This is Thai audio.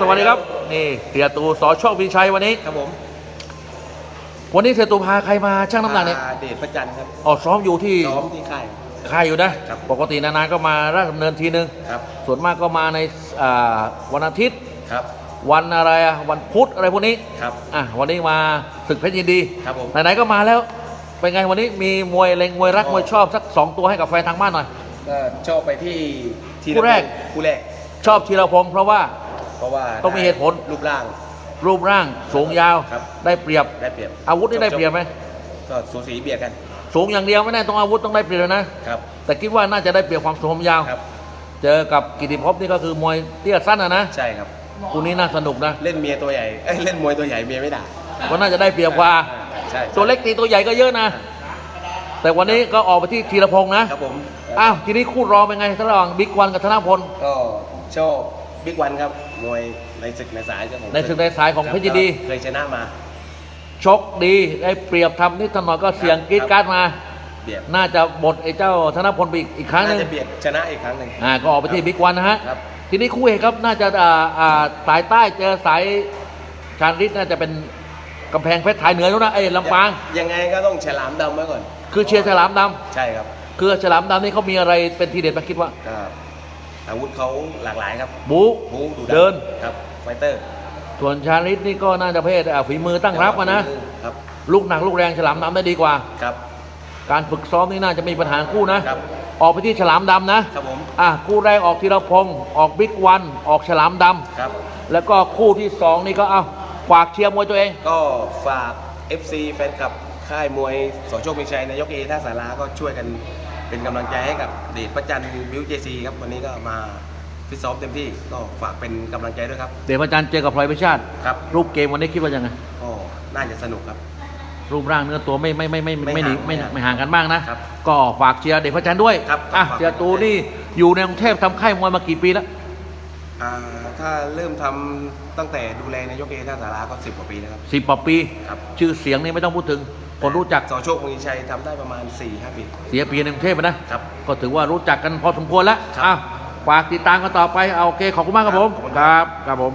สวัสดีครับ นี่เสียตูสอโชคพิชัยวันนี้ ครับผม วันนี้เสียตูพาใครมาชั่งน้ำหนักเนี่ยอ่าเดชประจันทร์ครับออกซ้อมอยู่ที่ซ้อมที่ค่ายค่ายอยู่นะครับปกตินานๆก็มาราชดำเนินทีนึงครับส่วนมากก็มาในอ่าวันอาทิตย์ครับ วันอะไรอะวันพุธอะไรพวกนี้ครับอะวันนี้มาศึกเพชรยินดีครับผมไหนๆก็มาแล้วเป็นไงวันนี้มีมวยเล็งมวยรักก็มวยชอบสักสองตัวให้กับแฟนทางบ้านหน่อยก็ชอบไปที่ทีคู่แรกคู่แรกชอบธีรพงศ์เพราะว่า เพราะว่าต้องมีเหตุผล รูปร่าง รูปร่างสูงยาว ครับ ได้เปรียบ ได้เปรียบอาวุธนี่ได้เปรียบไหมก็สูสีเบียดกัน สูงอย่างเดียวไม่แน่ต้องอาวุธต้องได้เปรียบเลยนะ ครับ แต่คิดว่าน่าจะได้เปรียบความสูงความยาว ครับ เจอกับกิติภพนี่ก็คือมวยเตี้ยสั้นนะนะ ใช่ครับคู่นี้น่าสนุกนะ เล่นเมียตัวใหญ่ เอ้ยเล่นมวยตัวใหญ่เมียไม่ด่าก็น่าจะได้เปรียบกว่า ใช่ ตัวเล็กตีตัวใหญ่ก็เยอะนะ แต่วันนี้ก็ออกไปที่ธีรพงษ์นะ ครับผม อ้าวทีนี้คู่รองเป็นไงระหว่างบิ๊กวันกับธนพล ก็ชอบ บิ๊กวันครับมวยในศึกในสายเจ้าของในศึกในสายของเพชรยินดี เคยชนะมา ชกดีได้เปรียบทำนิดหน่อยก็เสียงกรีดกราร์ดมา เบียดน่าจะบดไอ้เจ้าธนพลไปอีกอีกครั้งหนึน่างจะเบียดชนะอีกครั้งหนึ่ง อ่าก็ออกไปที่บิ๊กวันนะฮะ ครับ ทีนี้คู่เอกครับน่าจะอ่าอ่าสายใต้เจอสายชาญฤทธิ์น่าจะเป็นกำแพงเพชรไทยเหนือแล้วนะไอ้ยลำปาง ยังไงก็ต้องฉลามดำไว้ก่อนคือเชียร์ฉลามดใช่ครับำคือฉลามดำนี่เขามีอะไรเป็นทีเด็ดมาคิดว่า ก็ อาวุธเขาหลากหลายครับบูบูดูเดิน ครับไฟเตอร์ส่วนชาญฤทธิ์นี่ก็น่าจะเพศอะฝีมือตั้งรับอะนะ ครับลูกหนักลูกแรงฉลามดำได้ดีกว่า ครับ การฝึกซ้อมนี่น่าจะมีปัญหาคู่นะ ครับ ออกไปที่ฉลามดำนะครับผม อะคู่แรกออกธีรพงศ์ออกบิ๊กวัน ออกฉลามดำครับแล้วก็คู่ที่สองนี่ก็เอาฝากเชียร์มวยตัวเอง ก็ฝาก FC แฟนคลับค่ายมวยสอโชคมีชัยนายกเอท่าสาราก็ช่วยกัน เป็นกำลังใจให้กับเดชประจันบิวเจซีครับวันนี้ก็มาฟิตซ้อมเต็มที่ก็ฝากเป็นกำลังใจด้วยครับ เดี๋ยวอาจารย์เจอกับพลอยพิชาติครับรูปเกมวันนี้คิดว่ายังไงก็น่าจะสนุกครับ รูปร่างเนื้อตัวไม่ไม่ไม่ไม่ไม่ไม่หนีห่างไม่ไม่ห่างไม่ห่างกันมากนะ ครับก็ฝากเชียร์เด็กพระจันทร์ด้วยครับอะฝาก เชียร์ตูนี่อยู่ในกรุงเทพทำค่ายมวยมากี่ปีแล้วอ่าถ้าเริ่มทำตั้งแต่ดูแลนายกเอท่าสาราก็สิบกว่าปีแล้วครับสิบกว่าปี ครับ ชื่อเสียงนี่ไม่ต้องพูดถึง คนรู้จัก สอโชคมีชัยทำได้ประมาณ4ี่ห้าปี เสียปีในกรุงเทพอะนะครับ ก็ถือว่ารู้จักกันพอสมควรแล้วครับอะฝากติดตามกันต่อไปเอาโอเคขอบคุณมากครับผม ครับขอบคุณครับครับผม